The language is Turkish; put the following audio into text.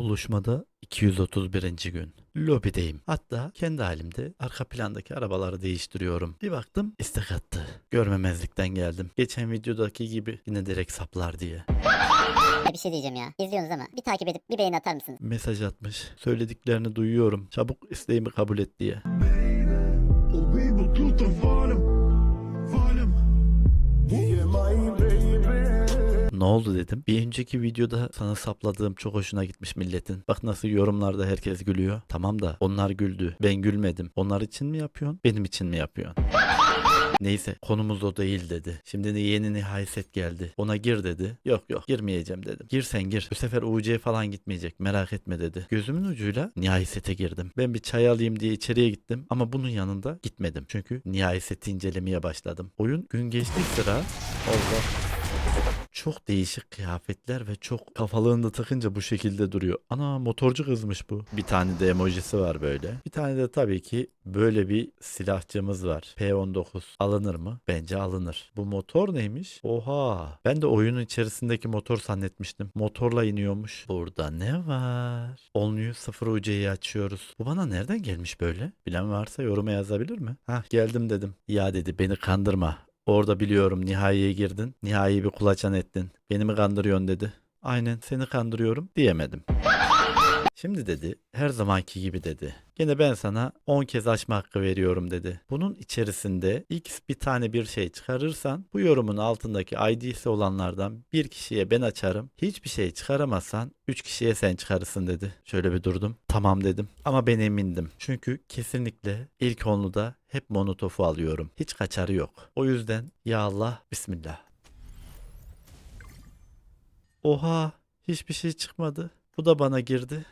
Buluşmada 231. gün. Lobideyim. Hatta kendi halimde arka plandaki arabaları değiştiriyorum. Bir baktım istek attı. Görmemezlikten geldim. Geçen videodaki gibi yine direkt saplar diye. Ya bir şey diyeceğim ya. İzliyorsunuz ama bir takip edip bir beğeni atar mısınız? Mesaj atmış. Söylediklerini duyuyorum. Çabuk isteğimi kabul et diye. Och Ne oldu dedim. Bir önceki videoda sana sapladığım çok hoşuna gitmiş milletin. Bak nasıl yorumlarda herkes gülüyor. Tamam da onlar güldü. Ben gülmedim. Onlar için mi yapıyorsun? Benim için mi yapıyorsun? Neyse konumuz o değil dedi. Şimdi de yeni nihai set geldi. Ona gir dedi. Yok yok girmeyeceğim dedim. Gir sen gir. Bu sefer UC falan gitmeyecek merak etme dedi. Gözümün ucuyla nihai sete girdim. Ben bir çay alayım diye içeriye gittim ama bunun yanında gitmedim. Çünkü nihai seti incelemeye başladım. Oyun gün geçtikçe sıra Allah çok değişik kıyafetler ve çok kafalığında takınca bu şekilde duruyor. Ana motorcu kızmış bu. Bir tane de emojisi var böyle. Bir tane de tabii ki böyle bir silahçımız var. P19 alınır mı? Bence alınır. Bu motor neymiş? Oha. Ben de oyunun içerisindeki motor zannetmiştim. Motorla iniyormuş. Burada ne var? Onluyu 0 UC'yi açıyoruz. Bu bana nereden gelmiş böyle? Bilen varsa yoruma yazabilir mi? Hah geldim dedim. Ya dedi beni kandırma. Orada biliyorum nihaiye girdin. Nihai bir kulaçan ettin. Beni mi kandırıyorsun dedi. Aynen seni kandırıyorum diyemedim. Şimdi dedi her zamanki gibi dedi. Gene ben sana 10 kez açma hakkı veriyorum dedi. Bunun içerisinde x bir tane bir şey çıkarırsan bu yorumun altındaki ID'si olanlardan bir kişiye ben açarım. Hiçbir şey çıkaramazsan 3 kişiye sen çıkarırsın dedi. Şöyle bir durdum. Tamam dedim. Ama ben emindim. Çünkü kesinlikle ilk onluda hep monotofu alıyorum. Hiç kaçarı yok. O yüzden ya Allah bismillah. Oha hiçbir şey çıkmadı. Bu da bana girdi.